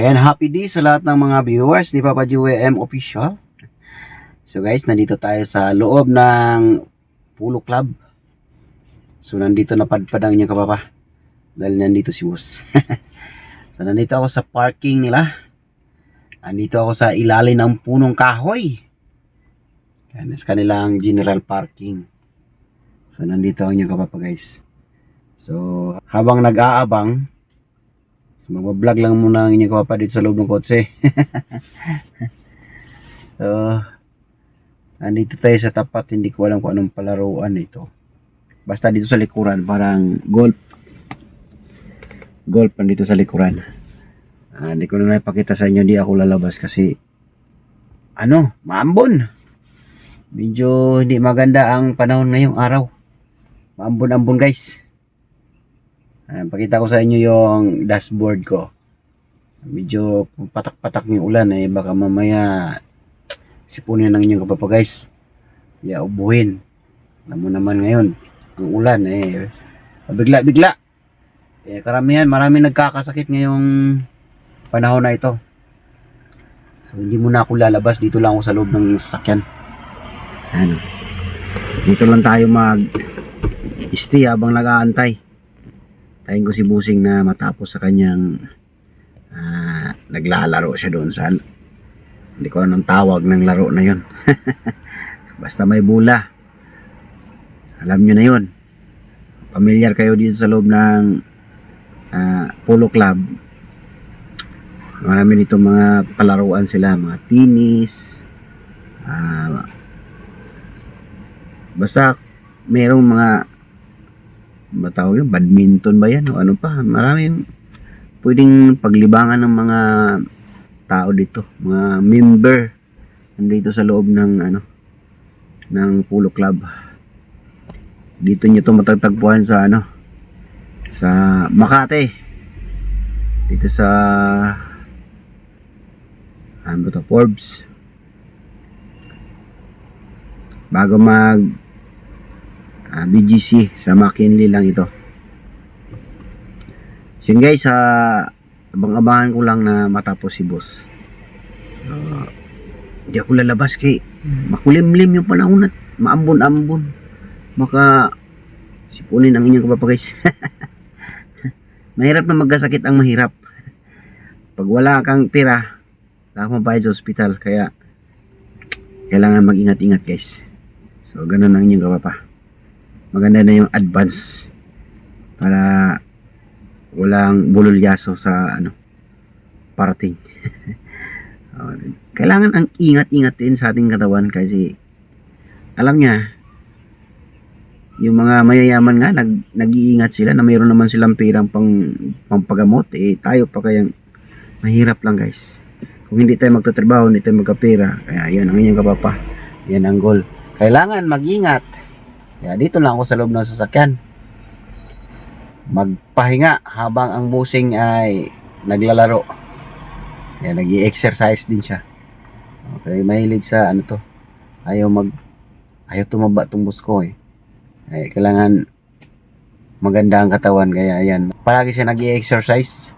Ayan, happy day sa lahat ng mga viewers ni Papa Joey M Official. So guys, nandito tayo sa loob ng Pulo Club. So nandito napadpad ang inyong kapapa. Dahil nandito si Boss. so nandito ako sa parking nila. Nandito ako sa ilalim ng punong kahoy. Yan, kanilang general parking. So nandito ang inyong kapapa guys. So habang nag-aabang, magbablog lang muna ang inyong kapapa dito sa loob ng kotse. so, andito tayo sa tapat. Hindi ko alam kung anong palaruan ito. Basta dito sa likuran, parang golf. Golf nandito sa likuran. Ah, hindi ko na napakita sa inyo. Hindi ako lalabas kasi ano, maambon. Medyo hindi maganda ang panahon ngayong araw. Maambon-ambon guys. Ayan, pakita ko sa inyo yung dashboard ko. Medyo patak-patak yung ulan eh. Baka mamaya sipunin ng inyong kapapa guys. Ya, ubuhin. Alam mo naman ngayon, ang ulan eh. Bigla-bigla. Eh, karamihan, marami nagkakasakit ngayong panahon na ito. So, hindi muna ako lalabas. Dito lang ako sa loob ng sasakyan. Ano. Dito lang tayo mag-stay habang nag-aantay. Tayin ko si Busing na matapos sa kanyang ah, naglalaro siya doon sa hindi ko anong tawag ng laro na yon. Basta may bula. Alam nyo na yon. Pamilyar kayo dito sa loob ng ah, polo club. Marami dito mga palaruan sila, mga tennis, ah, basta merong mga matawag yun, badminton ba yan o ano pa, maraming pwedeng paglibangan ng mga tao dito, mga member nandito sa loob ng ano ng polo club. Dito nyo to matatagpuan sa ano sa Makati. Dito sa ano to, Forbes. Bago mag ah, BGC sa McKinley lang ito. So guys, sa abang-abangan ko lang na matapos si boss. Ah, hindi ako lalabas kay makulimlim yung panahon at maambon-ambon. Maka sipunin ang inyong kapapa guys. mahirap na magkasakit ang mahirap. Pag wala kang pera, wala kang mabayad sa ospital. Kaya kailangan mag-ingat-ingat guys. So ganun ang inyong kapapa maganda na yung advance para walang bululyaso sa ano parating. Oh, kailangan ang ingat-ingat din sa ating katawan kasi alam niya yung mga mayayaman nga nag, nag-iingat sila na mayroon naman silang perang pang pampagamot eh tayo pa kayang mahirap lang guys. Kung hindi tayo magtatrabaho hindi tayo magkapera kaya yan ang inyong kapapa. Yan ang goal. Kailangan mag-ingat kaya dito lang ako sa loob ng sasakyan. Magpahinga habang ang busing ay naglalaro. Kaya nag exercise din siya. Okay, mahilig sa ano to. Ayaw mag ayaw tumaba tong bus ko eh. Ay, kailangan maganda ang katawan kaya ayan. Palagi siya nag exercise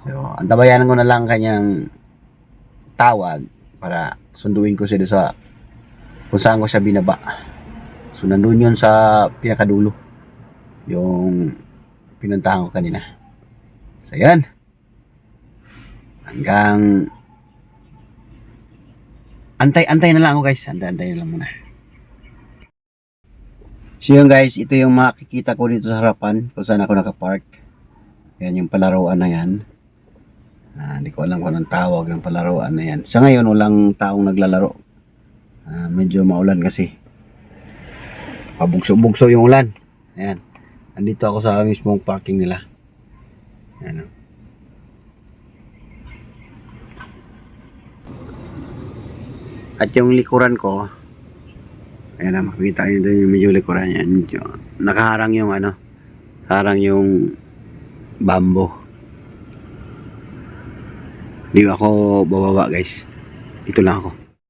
So, antabayanan ko na lang kanyang tawag para sunduin ko siya sa kung saan ko siya binaba. So, nandun yun sa pinakadulo. Yung pinuntahan ko kanina. So, yan. Hanggang antay-antay na lang ako guys. Antay-antay na lang muna. So yun guys, ito yung makikita ko dito sa harapan kung saan ako nakapark. Yan yung palaruan na yan. Ah, hindi ko alam kung anong tawag ng palaruan na yan. Sa ngayon, walang taong naglalaro. Ah, medyo maulan kasi pabugso-bugso yung ulan. Ayan. Andito ako sa mismong parking nila. Ayan. o. At yung likuran ko, ayan na, makikita nyo doon yung medyo likuran yan. Nakaharang yung ano, harang yung bambo. Hindi ako bababa guys. Dito lang ako.